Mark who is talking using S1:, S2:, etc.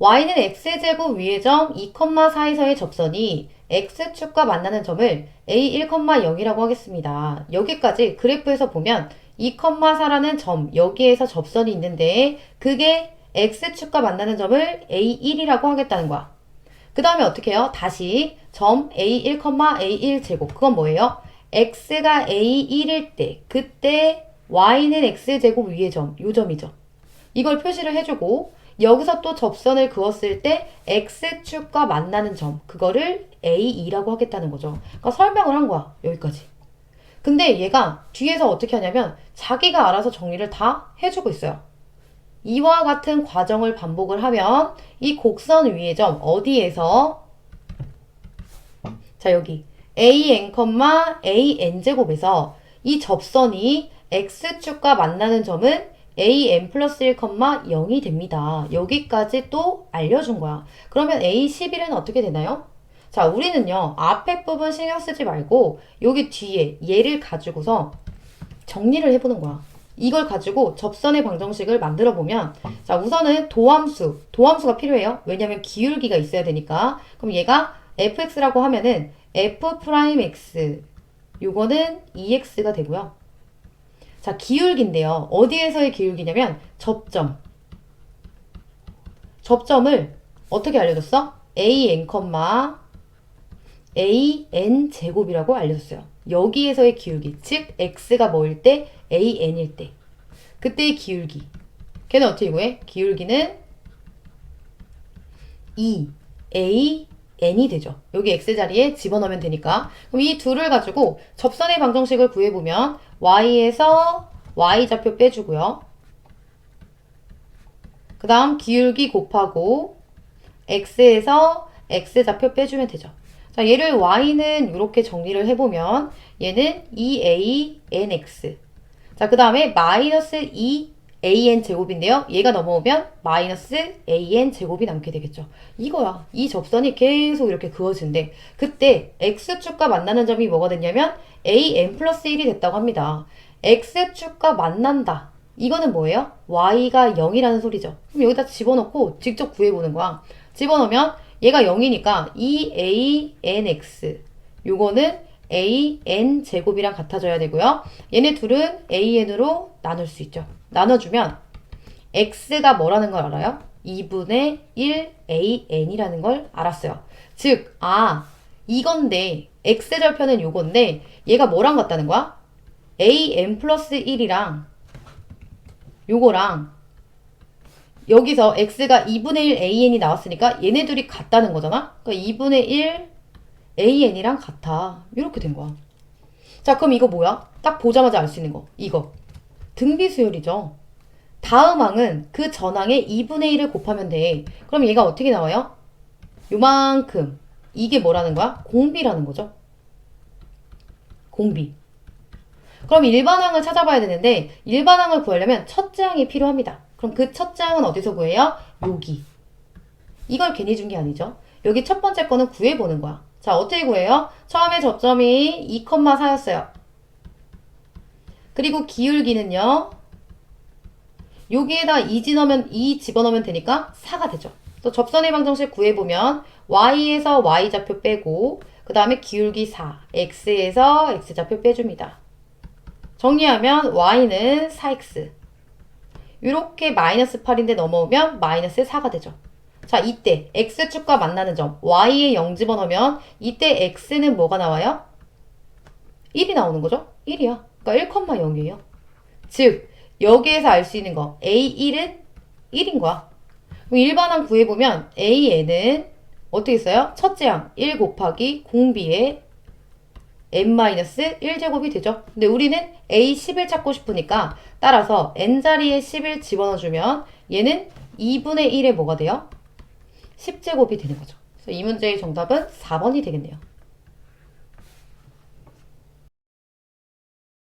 S1: y는 x제곱 위의 점 2,4에서의 접선이 x축과 만나는 점을 a1,0이라고 하겠습니다. 여기까지 그래프에서 보면 2,4라는 점 여기에서 접선이 있는데 그게 x축과 만나는 점을 a1이라고 하겠다는 거야. 그 다음에 어떻게 해요? 다시 점 a1, a1 제곱 그건 뭐예요? x가 a1일 때 그때 y는 x제곱 위의 점, 요 점이죠. 이걸 표시를 해주고 여기서 또 접선을 그었을 때 x축과 만나는 점 그거를 a2라고 하겠다는 거죠. 그러니까 설명을 한 거야. 여기까지. 근데 얘가 뒤에서 어떻게 하냐면 자기가 알아서 정리를 다 해주고 있어요. 이와 같은 과정을 반복을 하면 이 곡선 위의 점 어디에서 자 여기 an, an 제곱에서 이 접선이 x축과 만나는 점은 an 플러스 1, 0이 됩니다. 여기까지 또 알려준 거야. 그러면 a11은 어떻게 되나요? 자, 우리는요, 앞에 부분 신경 쓰지 말고, 여기 뒤에 얘를 가지고서 정리를 해보는 거야. 이걸 가지고 접선의 방정식을 만들어 보면, 자, 우선은 도함수, 도함수가 필요해요. 왜냐면 기울기가 있어야 되니까. 그럼 얘가 fx라고 하면은 f 프라임 x, 요거는 2x가 되고요. 자, 기울기인데요. 어디에서의 기울기냐면 접점. 접점을 어떻게 알려줬어? an, an 제곱이라고 알려줬어요. 여기에서의 기울기, 즉 x가 뭐일 때? an일 때. 그때의 기울기. 걔는 어떻게 구해? 기울기는 2, a, n이 되죠. 여기 x 자리에 집어넣으면 되니까. 그럼 이 둘을 가지고 접선의 방정식을 구해보면 y에서 y좌표 빼주고요. 그 다음 기울기 곱하고 x에서 x좌표 빼주면 되죠. 자, 얘를 y는 이렇게 정리를 해보면 얘는 2anx. 자, 그 다음에 마이너스 2an 제곱인데요. 얘가 넘어오면 마이너스 an 제곱이 남게 되겠죠. 이거야. 이 접선이 계속 이렇게 그어진대. 그때 x축과 만나는 점이 뭐가 됐냐면 an 플러스 1이 됐다고 합니다. x축과 만난다. 이거는 뭐예요? y가 0이라는 소리죠. 그럼 여기다 집어넣고 직접 구해보는 거야. 집어넣으면 얘가 0이니까 2anx 요거는 an 제곱이랑 같아져야 되고요. 얘네 둘은 an으로 나눌 수 있죠. 나눠주면 x가 뭐라는 걸 알아요? 2분의 1 an이라는 걸 알았어요. 즉, 아, 이건데 x절편은 요건데 얘가 뭐랑 같다는 거야? an 플러스 1이랑 요거랑 여기서 x가 2분의 1 an이 나왔으니까 얘네 둘이 같다는 거잖아? 그러니까 2분의 1 an이랑 같아. 이렇게 된 거야. 자, 그럼 이거 뭐야? 딱 보자마자 알 수 있는 거. 이거. 등비수열이죠. 다음 항은 그 전항의 2분의 1을 곱하면 돼. 그럼 얘가 어떻게 나와요? 요만큼. 이게 뭐라는 거야? 공비라는 거죠. 공비. 그럼 일반항을 찾아봐야 되는데 일반항을 구하려면 첫째 항이 필요합니다. 그럼 그 첫째 항은 어디서 구해요? 여기. 이걸 괜히 준 게 아니죠. 여기 첫 번째 거는 구해보는 거야. 자, 어떻게 구해요? 처음에 접점이 2,4였어요. 그리고 기울기는요. 여기에다 2 집어넣으면, 2 집어넣으면 되니까 4가 되죠. 또 접선의 방정식 구해보면 y에서 y좌표 빼고 그 다음에 기울기 4, x에서 x좌표 빼줍니다. 정리하면 y는 4x 이렇게 마이너스 8인데 넘어오면 마이너스 4가 되죠. 자, 이때 x축과 만나는 점 y에 0 집어넣으면 이때 x는 뭐가 나와요? 1이 나오는 거죠? 1이야. 그러니까 1,0이에요. 즉, 여기에서 알 수 있는 거 a1은 1인 거야. 그럼 일반항 구해보면 an은 어떻게 써요? 첫째 항 1 곱하기 공비의 n-1제곱이 되죠. 근데 우리는 a11 찾고 싶으니까 따라서 n자리에 11 집어넣어주면 얘는 2분의 1에 뭐가 돼요? 10제곱이 되는 거죠. 그래서 이 문제의 정답은 4번이 되겠네요.